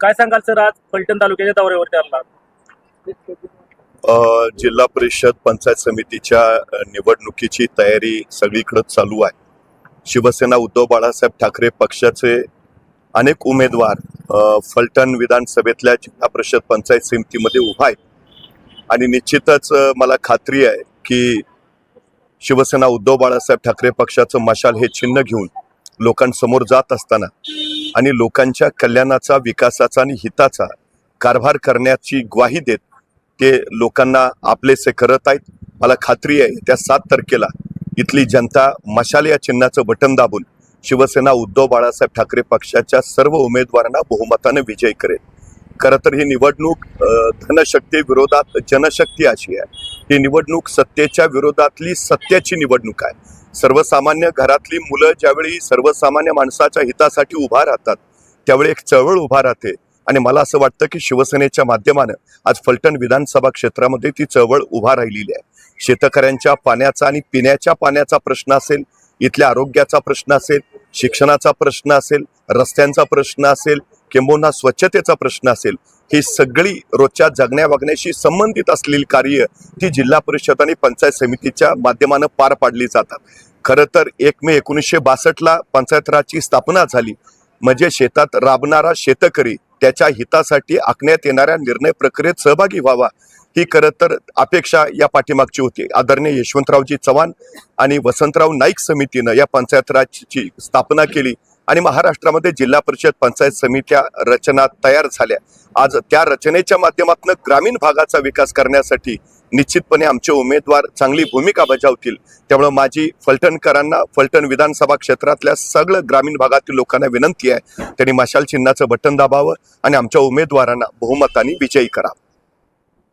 काय सांगाल सर आज फलटण तालुक्याच्या दौऱ्यावरती आला जिल्हा परिषद पंचायत समितीच्या निवडणुकीची तयारी सगळीकडे चालू आहे. शिवसेना उद्धव बाळासाहेब ठाकरे पक्षाचे अनेक उमेदवार फलटण विधानसभेतल्या जिल्हा परिषद पंचायत समितीमध्ये उभा आहेत. आणि निश्चितच मला खात्री आहे की शिवसेना उद्धव बाळासाहेब ठाकरे पक्षाचं मशाल हे चिन्ह घेऊन लोकांसमोर जात असताना आणि लोकांच्या कल्याणाचा विकासाचा आणि हिताचा कारभार करण्याची ग्वाही देत ते लोकांना आपलेसे करत आहेत. मला खात्री आहे त्या सात तारखेला इथली जनता मशाल या चिन्हाचं बटन दाबून शिवसेना उद्धव बाळासाहेब ठाकरे पक्षाच्या सर्व उमेदवारांना बहुमताने विजय करेल. खरं तर ही निवडणूक धनशक्ती विरोधात जनशक्ती अशी आहे. ही निवडणूक सत्तेच्या विरोधातली सत्याची निवडणूक आहे. सर्वसामान्य घरातली मुलं ज्यावेळी सर्वसामान्य माणसाच्या हितासाठी उभा राहतात त्यावेळी एक चळवळ उभा राहते. आणि मला असं वाटतं की शिवसेनेच्या माध्यमानं आज फलटण विधानसभा क्षेत्रामध्ये ती चळवळ उभा राहिलेली आहे. शेतकऱ्यांच्या पाण्याचा आणि पिण्याच्या पाण्याचा प्रश्न असेल इथल्या आरोग्याचा प्रश्न असेल शिक्षणाचा प्रश्न असेल रस्त्यांचा प्रश्न असेल किंबहुना स्वच्छतेचा प्रश्न असेल ही सगळी रोजच्या जगण्या वागण्याशी संबंधित असलेली कार्य ती जिल्हा परिषद आणि पंचायत समितीच्या माध्यमानं पार पाडली जातात. खरं तर एक मे एकोणीसशे बासष्टला पंचायत राजची स्थापना झाली. म्हणजे शेतात राबणारा शेतकरी त्याच्या हितासाठी आखण्यात येणाऱ्या निर्णय प्रक्रियेत सहभागी व्हावा. ही खरं तर अपेक्षा या पाठीमागची होती. आदरणीय यशवंतरावजी चव्हाण आणि वसंतराव नाईक समितीनं या पंचायत राजची स्थापना केली. आणि महाराष्ट्रामध्ये जिल्हा परिषद पंचायत समित्या रचना तयार झाल्या. आज त्या रचनेच्या माध्यमातून ग्रामीण भागाचा विकास करण्यासाठी निश्चितपणे आमचे उमेदवार चांगली भूमिका बजावतील. त्यामुळं माझी फलटणकरांना फलटण विधानसभा क्षेत्रातल्या सगळं ग्रामीण भागातील लोकांना विनंती आहे. त्यांनी मशाल चिन्हाचं बटन दाबावं आणि आमच्या उमेदवारांना बहुमताने विजयी करा.